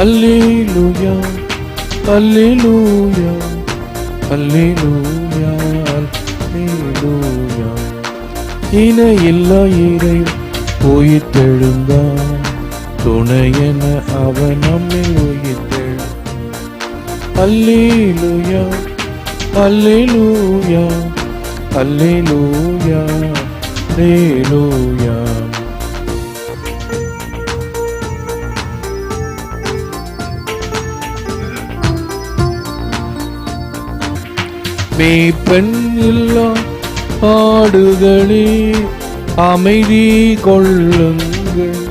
அல்லேலூயா அல்லேலூயா அல்லேலூயா அல்லேலூயா இல்லா இறை உயிர்த்தெழுந்தான் துணையென அவன் நம்மை உயிர்த்தெழு அல்லேலூயா அல்லேலூயா அல்லேலூயா அல்லேலூயா மேய்ப்பெண் இல்லா ஆடுகளே அமைதி கொள்ளுங்கள்.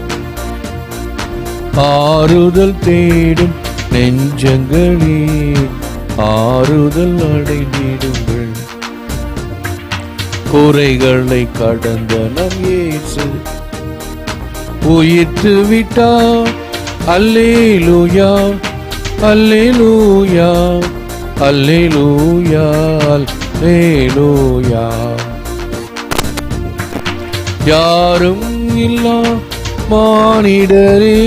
ஆறுதல் தேடும் நெஞ்சங்களே ஆறுதல் அடைந்திடுங்கள். குறைகளை கடந்த நம் இயேசு உயிர்த்து விட்டார். அல்லேலூயா அல்லேலூயா. அல்லேலூயா அல்லேலூயா யாரும் இல்லா மானிடரே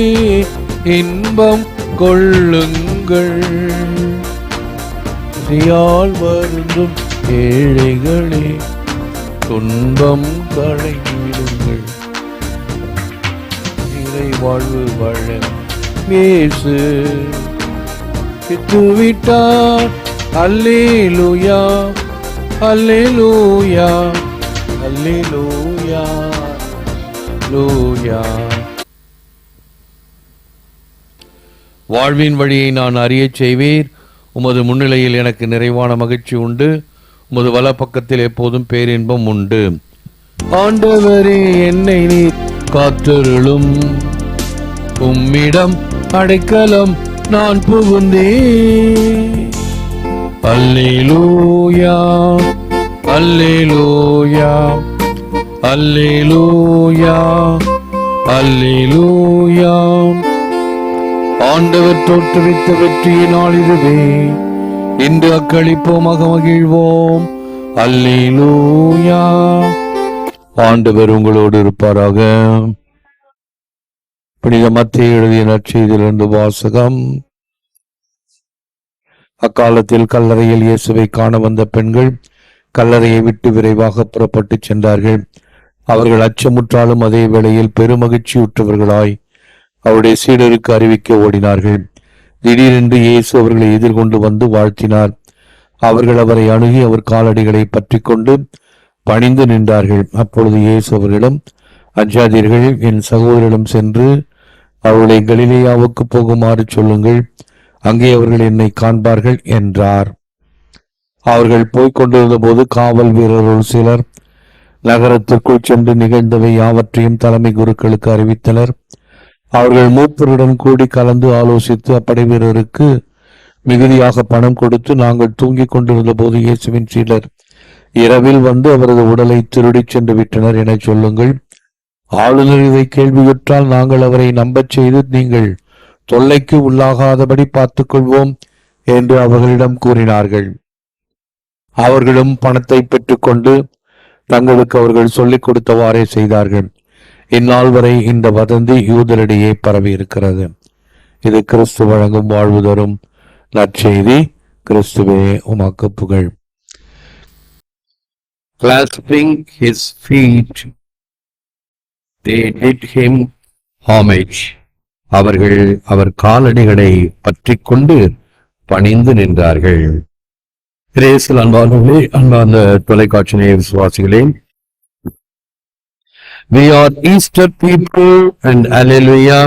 இன்பம் கொள்ளுங்கள். யால் வருந்தும் ஏழைகளே துன்பம் களைவிடுங்கள். இறை வாழ்வு வழங்கும் இயேசு. விட்டுவிட்டார். அல்லேலூயா. அல்லேலூயா. அல்லேலூயா. லூயா. வாழ்வின் வழியை நான் அறியச் செய்வீர். உமது முன்னிலையில் எனக்கு நிறைவான மகிழ்ச்சி உண்டு. உமது வலப்பக்கத்தில் எப்போதும் பேரின்பம் உண்டு. ஆண்டவரே என்னை நீர் காத்தருளும். உம்மிடம் அடைக்கலம். நான் புகுந்தே அல்லேலூயா அல்லேலூயா அல்லேலூயா அல்லேலூயா. ஆண்டவர் தோற்றுவித்த வெற்றியினால் இதுவே. இன்று அக்களிப்போமாக மகிழ்வோம் அல்லேலூயா. ஆண்டவர் உங்களோடு இருப்பாராக. புனித மத்திய எழுதிய நற்செய்தியிலிருந்து வாசகம். அக்காலத்தில் கல்லறையில் இயேசுவை காண வந்த பெண்கள் கல்லறையை விட்டு விரைவாக புறப்பட்டு சென்றார்கள். அவர்கள் அச்சமுற்றாலும் அதே வேளையில் பெருமகிழ்ச்சியுற்றவர்களாய் அவருடைய சீடருக்கு அறிவிக்க ஓடினார்கள். திடீரென்று இயேசு அவர்களை எதிர்கொண்டு வந்து வாழ்த்தினார். அவர்கள் அவரை அணுகி அவர் காலடிகளை பற்றி கொண்டு பணிந்து நின்றார்கள். அப்பொழுது இயேசு அவர்களிடம் அஞ்சாதீர்கள் என் சகோதரிடம் சென்று அவர்களை கலிலேயாவுக்கு போகுமாறு சொல்லுங்கள். அங்கே அவர்கள் என்னை காண்பார்கள் என்றார். அவர்கள் போய்கொண்டிருந்த போது காவல் வீரர்கள் சிலர் நகரத்திற்குள் சென்று நிகழ்ந்தவை யாவற்றையும் தலைமை குருக்களுக்கு அறிவித்தனர். அவர்கள் மூப்பருடன் கூடி கலந்து ஆலோசித்து அப்படை வீரருக்கு மிகுதியாக பணம் கொடுத்து நாங்கள் தூங்கிக் கொண்டிருந்த போது இயேசுவின் சிலர் இரவில் வந்து அவரது உடலை திருடிச் சென்று விட்டனர் என சொல்லுங்கள். ஆளுநர் இதை கேள்வியுற்றால் நாங்கள் அவரை நம்பச் செய்து நீங்கள் தொல்லைக்கு உள்ளாகாதபடி பார்த்துக் கொள்வோம் என்று அவர்களிடம் கூறினார்கள். அவர்களும் பணத்தை பெற்றுக்கொண்டு தங்களுக்கு அவர்கள் சொல்லிக் கொடுத்தவாறே செய்தார்கள். இந்நாள் வரை இந்த வதந்தி யூதரிடையே பரவி இருக்கிறது. இது கிறிஸ்து வழங்கும் வாழ்வு தரும் நற்செய்தி. கிறிஸ்துவே உமாக்கு புகழ். Clasping his feet, they did him homage. அவர்கள் அவர் காலடிகளை பற்றிக் கொண்டு பணிந்து நின்றார்கள் கிரேசில் அன்பானவர்களே அன்பார்ந்த தொலைக்காட்சி நேய விசுவாசிகளே We are Easter people and Alleluia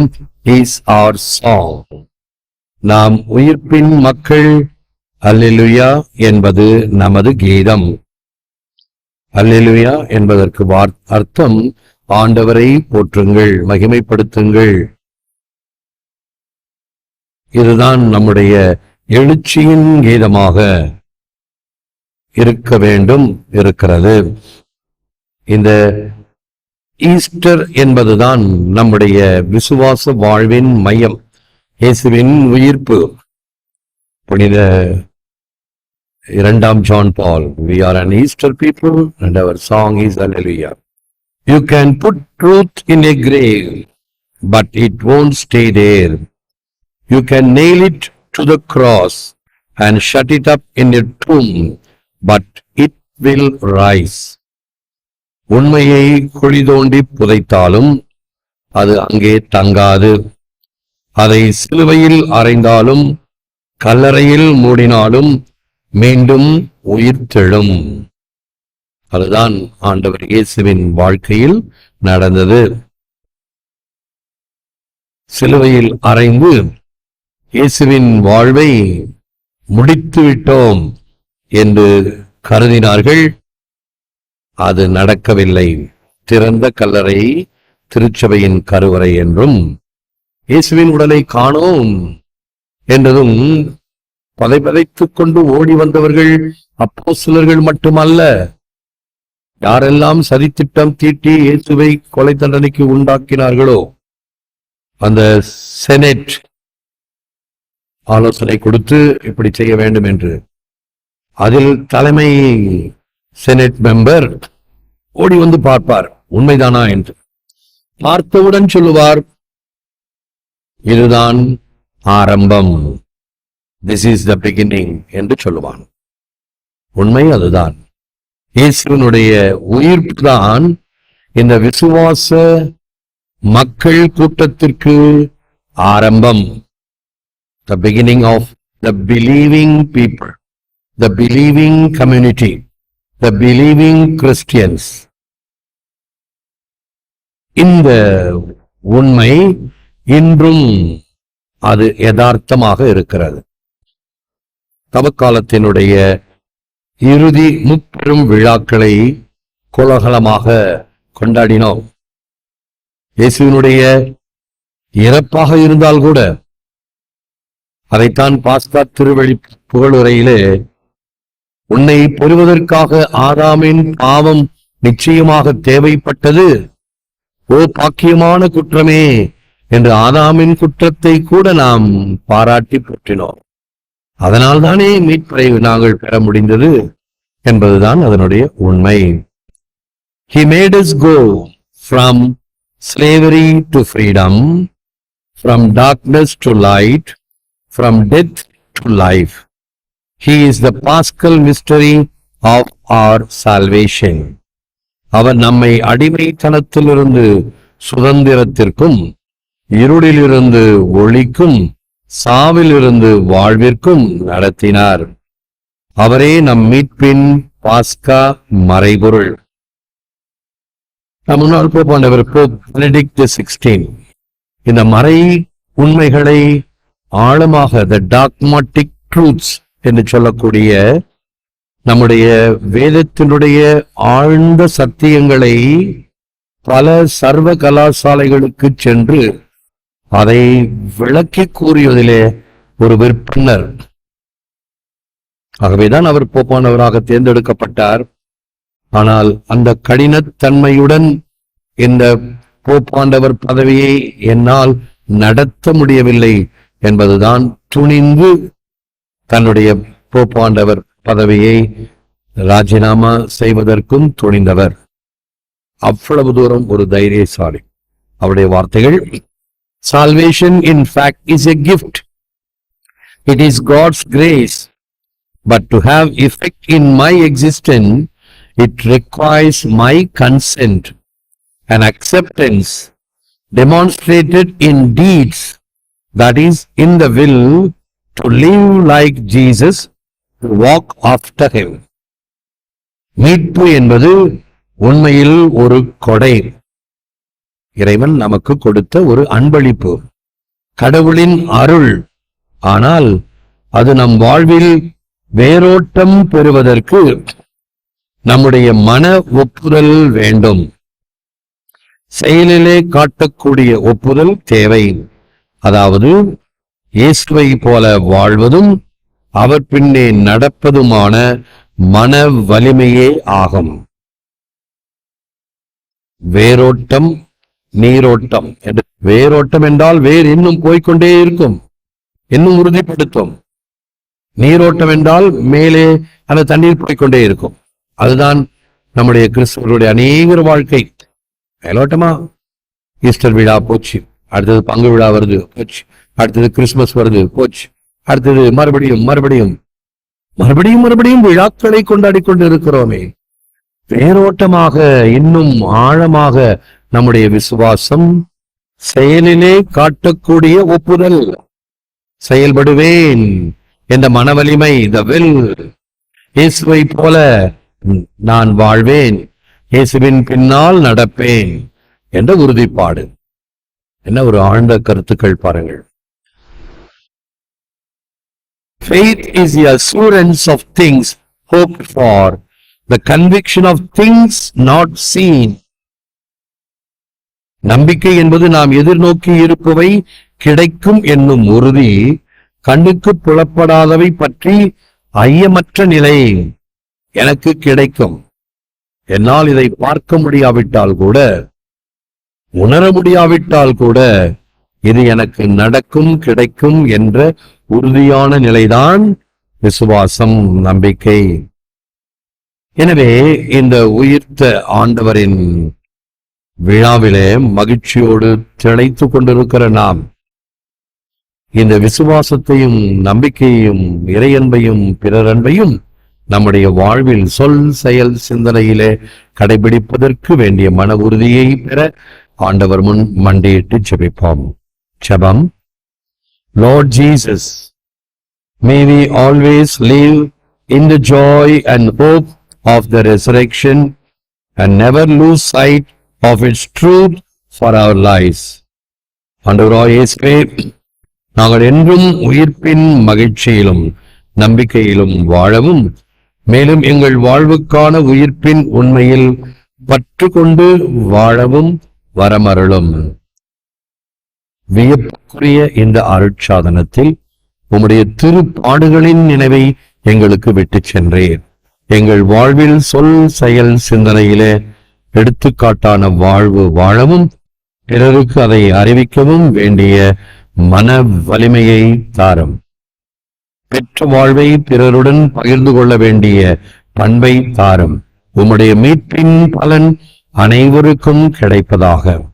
is our song. நாம் உயிர்ப்பின் மக்கள் அல்லேலுயா என்பது நமது கீதம் அல்லேலுயா என்பதற்கு அர்த்தம் ஆண்டவரை போற்றுங்கள் மகிமைப்படுத்துங்கள். இதுதான் நம்முடைய எழுச்சியின் கீதமாக இருக்க வேண்டும் இருக்கிறது. இந்த ஈஸ்டர் என்பதுதான் நம்முடைய விசுவாச வாழ்வின் மையம் இயேசுவின் உயிர்ப்பு. புனித இரண்டாம் John Paul we are an Easter people and our song is hallelujah. You can put truth in a grave but it won't stay there you can nail it to the cross and shut it up in a tomb, but it will rise. உண்மையை குழி தோண்டி புதைத்தாலும் அது அங்கே தங்காது அதை சிலுவையில் அறைந்தாலும் கல்லறையில் மூடினாலும் மீண்டும் உயிர்த்தெழும் அதுதான் ஆண்டவர் இயேசுவின் வாழ்க்கையில் நடந்தது. சிலுவையில் அறைந்து இயேசுவின் வாழ்வை முடித்து விட்டோம் என்று கருதினார்கள். அது நடக்கவில்லை. திறந்த கல்லறை திருச்சபையின் கருவறை என்றும் இயேசுவின் உடலை காணோம் என்றதும் பதைபதைத்துக் கொண்டு ஓடி வந்தவர்கள் அப்போ சிலர்கள் மட்டுமல்ல யாரெல்லாம் சதித்திட்டம் தீட்டி இயேசுவை கொலை தண்டனைக்கு உண்டாக்கினார்களோ அந்த செனட் ஆலோசனை கொடுத்து இப்படி செய்ய வேண்டும் என்று. அதில் தலைமை செனட் மெம்பர் ஓடி வந்து பார்ப்பார் உண்மைதானா? என்று. பார்த்தவுடன் சொல்லுவார் இதுதான் ஆரம்பம். திஸ் இஸ் த பிகினிங் என்று சொல்லுவான். உண்மை அதுதான். இயேசுவனுடைய உயிர்ப்பு தான் இந்த விசுவாச மக்கள் கூட்டத்திற்கு ஆரம்பம். The beginning of the believing people the believing community the believing Christians இந்த உண்மை இன்றும் அது யதார்த்தமாக இருக்கிறது. தவக்காலத்தினுடைய இறுதி முப்பெரும் விழாக்களை கோலாகலமாக கொண்டாடினோம். இயேசுவினுடைய இறப்பாக இருந்தால் கூட அதைத்தான் பாஸ்கா திருவழி புகழுரையிலே உன்னை பொறுவதற்காக ஆதாமின் பாவம் நிச்சயமாக தேவைப்பட்டது. ஓ பாக்கியமான குற்றமே! என்று ஆதாமின் குற்றத்தை கூட நாம் பாராட்டி போற்றினோம். அதனால் தானே மீட்பரை நாங்கள் பெற முடிந்தது என்பதுதான் அதனுடைய உண்மை he made is go from slavery to freedom from darkness to light from death to life he is the paschal mystery of our salvation அவர் நம்மை அடிமைத்தனத்திலிருந்து சுதந்திரத்திற்கும் இருளிலிருந்து ஒளிக்கும் சாவிலிருந்து வாழ்விற்கும் நடத்தினார். அவரே நம் மீட்பின் பாஸ்கா மறைபொருள். நம் முன்னாள் போப்பாண்டவர் பெனடிக்ட் சிக்ஸ்டீன் இந்த மறை உண்மைகளை ஆழமாக த டாக்மாட்டிக் ட்ரூத்ஸ் என்று சொல்லக்கூடிய நம்முடைய வேதத்தினுடைய ஆழ்ந்த சத்தியங்களை பல சர்வ கலாசாலைகளுக்கு சென்று அதை விளக்கி கூறியதிலே ஒரு விற்பனர். ஆகவேதான் அவர் போப்பானவராக தேர்ந்தெடுக்கப்பட்டார். ஆனால் அந்த கடினத்தன்மையுடன் இந்த போப்பாண்டவர் பதவியை என்னால் நடத்த முடியவில்லை என்பதுதான் துணிந்து தன்னுடைய போப்பாண்டவர் பதவியை ராஜினாமா செய்வதற்கும் துணிந்தவர். அவ்வளவு தூரம் ஒரு தைரியசாலி. அவருடைய வார்த்தைகள் salvation in fact is a gift it is gods grace but to have effect in my existence it requires my consent and acceptance demonstrated in deeds that is in the will to live like Jesus to walk after him மீட்பு என்பது உண்மையில் ஒரு கொடை இறைவன் நமக்கு கொடுத்த ஒரு அன்பளிப்பு. கடவுளின் அருள். ஆனால் அது நம் வாழ்வில் வேரோட்டம் பெறுவதற்கு நம்முடைய மன ஒப்புதல் வேண்டும். செயலிலே காட்டக்கூடிய ஒப்புதல் தேவை. அதாவது இயேசுவை போல வாழ்வதும் அவர் பின்னே நடப்பதுமான மன வலிமையே ஆகும். வேரோட்டம் நீரோட்டம். என்று வேரோட்டம் என்றால் வேர் இன்னும் போய்க்கொண்டே இருக்கும். இன்னும் உறுதிப்படுத்தும். நீரோட்டம் என்றால் மேலே அந்த தண்ணீர் போய்க்கொண்டே இருக்கும். அதுதான் நம்முடைய கிறிஸ்தவர்களுடைய அநேகர் வாழ்க்கை. மேலோட்டமா? ஈஸ்டர் விழா போச்சு. அடுத்தது பங்கு விழா வருது போச்சு. அடுத்தது கிறிஸ்துமஸ் வருது போச்சு. அடுத்தது மறுபடியும் மறுபடியும். மறுபடியும் மறுபடியும் விழாக்களை கொண்டாடி கொண்டு இருக்கிறோமே வேரோட்டமாக இன்னும் ஆழமாக நம்முடைய விசுவாசம் செயலிலே காட்டக்கூடிய ஒப்புதல். செயல்படுவேன் என்ற மனவலிமை த வில் இயேசுவை போல நான் வாழ்வேன். இயேசுவின் பின்னால் நடப்பேன் என்ற உறுதிப்பாடு. என்ன ஒரு ஆழ்ந்த கருத்துக்கள் பாருங்கள். Faith is the assurance of things hoped for, the conviction of things not seen. நம்பிக்கை என்பது நாம் எதிர்நோக்கி இருப்பவை கிடைக்கும் என்னும் உறுதி கண்ணுக்கு புலப்படாதவை பற்றி ஐயமற்ற நிலை எனக்கு கிடைக்கும். என்னால் இதை பார்க்க முடியாவிட்டால் கூட உணர முடியாவிட்டால் கூட இது எனக்கு நடக்கும் கிடைக்கும் என்ற உறுதியான நிலைதான் விசுவாசம் நம்பிக்கை. எனவே இந்த உயிர்த்த ஆண்டவரின் விழாவிலே மகிழ்ச்சியோடு திளைத்துக் கொண்டிருக்கிற நாம் இந்த விசுவாசத்தையும் நம்பிக்கையையும் இறையன்பையும் பிறரன்பையும் நம்முடைய வாழ்வில் சொல் செயல் சிந்தனையிலே கடைபிடிப்பதற்கு வேண்டிய மன உறுதியை பெற ஆண்டவர் முன் மண்டியிட்டு செபிப்போம் செபம் Lord Jesus may we always live in the joy and hope of the resurrection and never lose sight of its truth for our lives. ஆண்டவராயேசுவே நாங்கள் என்றும் உயிர்ப்பின் மகிழ்ச்சியிலும் நம்பிக்கையிலும் வாழவும் மேலும் எங்கள் வாழ்வுக்கான உயிர்ப்பின் உண்மையில் பற்று கொண்டு வாழவும் வரமருளும் வியப்புக்குரிய இந்த அருட்சாதனத்தில் உம்முடைய திருப்பாடுகளின் நினைவை எங்களுக்கு விட்டு சென்றேன் எங்கள் வாழ்வில் சொல் செயல் சிந்தனையிலே எடுத்துக்காட்டான வாழ்வு வாழவும் பிறருக்கு அதை அறிவிக்கவும் வேண்டிய மன வலிமையை தாரும். பெற்ற வாழ்வை பிறருடன் பகிர்ந்து கொள்ள வேண்டிய பண்பை தாரும். உம்முடைய மீட்பின் பலன் அனைவருக்கும் கிடைப்பதாக.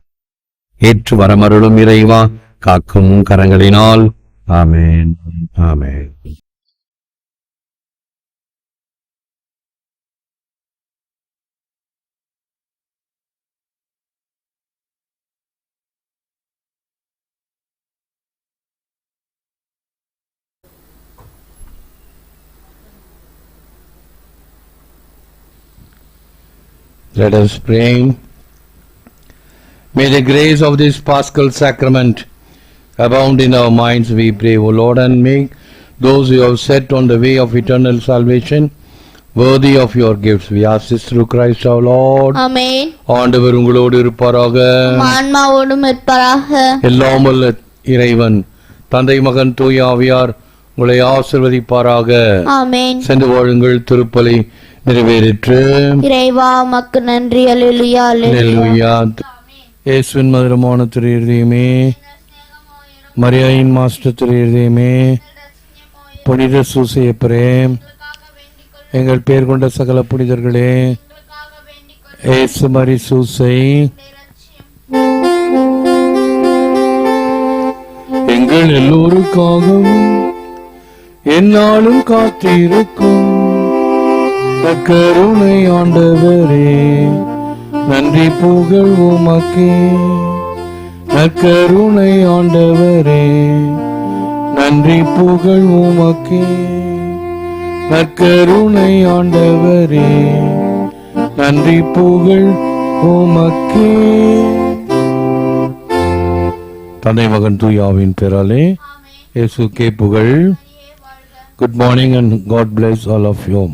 ஏற்று வரமருளும் இறைவா காக்கும் கரங்களினால். ஆமேன். ஆமேன். Let us pray. May the grace of this Paschal sacrament abound in our minds, we pray, O Lord, and make those who have set on the way of eternal salvation worthy of your gifts. We ask this through Christ our Lord. ஆமென் ஆண்டவர் உங்களோடு இருப்பாராக ஆன்மாவோடும் இருப்பாராக எல்லாம் வல்ல இறைவன் தந்தை மகன் தூய ஆவியார் உங்களை ஆசிர்வதிப்பாராக ஆமென் சென்று வாழுங்கள் திருப்பலி நிறைவேறிற்று. இறைவா மக்கு நன்றி. அல்லேலூயா அல்லேலூயா. இயேசுவின் மதுரமான திரு இருதயமே மரியாயின் மாஸ்டர் திரு இருதயமே புனித சூசையப்பரே எங்கள் பேர் கொண்ட சகல புனிதர்களே ஏசு மரி சூசை. எங்கள் எல்லோருக்காகவும் என்னாலும் காத்திருக்கும் கருணை ஆண்டவரே நன்றி புகழ் உமக்கே. நற்கருணை ஆண்டவரே நன்றி புகழ் உமக்கே. நற்கருணை ஆண்டவரே நன்றி புகழ் உமக்கே. தந்தை மகன் தூயாவின் பெறாலே இயேசுக்கே புகழ். Good morning and God bless all of you